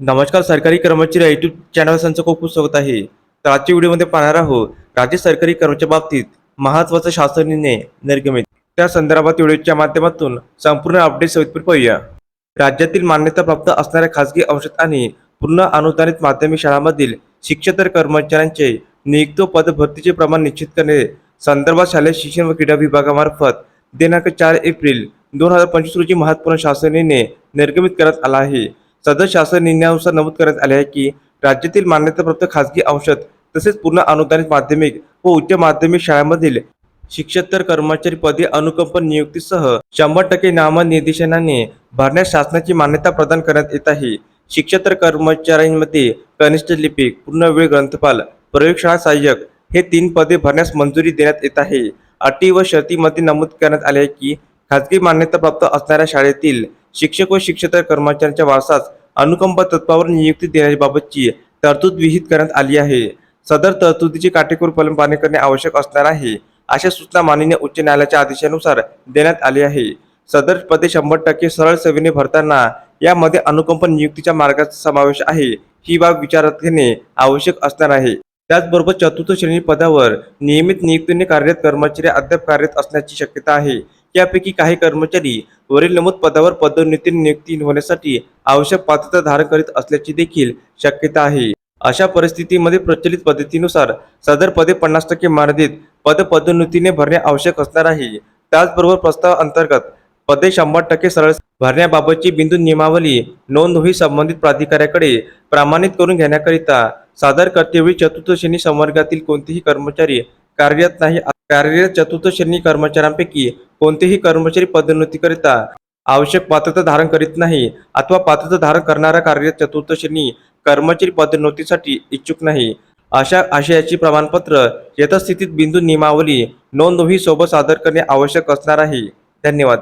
नमस्कार सरकारी कर्मचारी युट्यूब चॅनल संच खूप खूप स्वागत आहे. तर आजच्या व्हिडिओमध्ये पाहणार आहोत राज्य सरकारी कर्मचाऱ्या बाबतीत महत्त्वाचा शासन निर्णय निर्गमित. त्या संदर्भात व्हिडिओच्या माध्यमातून संपूर्ण अपडेट सविस्तर पाहूया. राज्यातील मान्यताप्राप्त असणाऱ्या खासगी औषध आणि पूर्ण अनुदानित माध्यमिक शाळांमधील शिक्षकेतर कर्मचाऱ्यांचे नियुक्त पदभरतीचे प्रमाण निश्चित करणे संदर्भात शालेय शिक्षण व क्रीडा विभागामार्फत दिनांक चार एप्रिल दोन हजार पंचवीस रोजी महत्त्वपूर्ण शासन निर्णय निर्गमित करण्यात आला आहे. सदर शासन निर्णयानुसार नमूद करण्यात आले आहे की राज्यातील मान्यताप्राप्त खासगी औषध तसेच पूर्ण अनुदानित माध्यमिक व उच्च माध्यमिक शाळांमधील शिक्षकतर कर्मचारी पदे अनुकंप नियुक्तीसह शंभर टक्के नामनिर्देशनाने भरण्यास शासनाची मान्यता प्रदान करण्यात येत आहे. शिक्षकतर कर्मचाऱ्यांमध्ये कनिष्ठ लिपिक पूर्णवेळ ग्रंथपाल प्रयोगशाळा सहाय्यक हे तीन पदे भरण्यास मंजुरी देण्यात येत आहे. अटी व शर्तीमध्ये नमूद करण्यात आले आहे की खाजगी मान्यताप्राप्त असणाऱ्या शाळेतील शिक्षक व शिक्षकेतर कर्मचाऱ्यांच्या वारसास अनुकंप तत्वावर नियुक्ती देण्याबाबतची तरतूद विहित करण्यात आली आहे. सदर तरतुदीचे काटेकोर पालन करणे आवश्यक असणार आहे अशा सूचना माननीय उच्च न्यायालयाच्या आदेशानुसार देण्यात आली आहे. सदर पदे शंभर टक्के सरळ सेवेने भरताना यामध्ये अनुकंप नियुक्तीच्या मार्गाचा समावेश आहे ही बाब विचारात घेणे आवश्यक असणार आहे. त्याचबरोबर चतुर्थ श्रेणी पदावर नियमित नियुक्तीने कार्यरत कर्मचारी अद्याप कार्यरत असण्याची शक्यता आहे. यापैकी काही कर्मचारी वरील नमूद पदावर पदोन्नती नियुक्ती होण्यासाठी आवश्यक पात्रता धारण करीत असल्याची देखील शक्यता आहे. अशा परिस्थितीमध्ये प्रचलित पद्धतीनुसार सदर पदे पन्नास टक्के मर्यादित पद पदोन्नतीने भरणे आवश्यक असणार आहे. त्याचबरोबर प्रस्ताव अंतर्गत पदे शंभर टक्के सरळ भरण्याबाबतची बिंदू नियमावली नोंद ही संबंधित प्राधिकाऱ्याकडे प्रमाणित करून घेण्याकरिता सादर करतेवेळी चतुर्थ श्रेणी संवर्गातील कोणतेही कर्मचारी कार्यरत नाही. कार्यरत चतुर्थ श्रेणी कर्मचाऱ्यांपैकी कोणतेही कर्मचारी पदोन्नतीकरिता आवश्यक पात्रता धारण करीत नाही अथवा पात्रता धारण करणारा कार्यरत चतुर्थ श्रेणी कर्मचारी पदोन्नतीसाठी इच्छुक नाही. अशा आशयाची प्रमाणपत्र यथास्थितीत बिंदू नियमावली नोंदवही सोबत सादर करणे आवश्यक असणार आहे. धन्यवाद.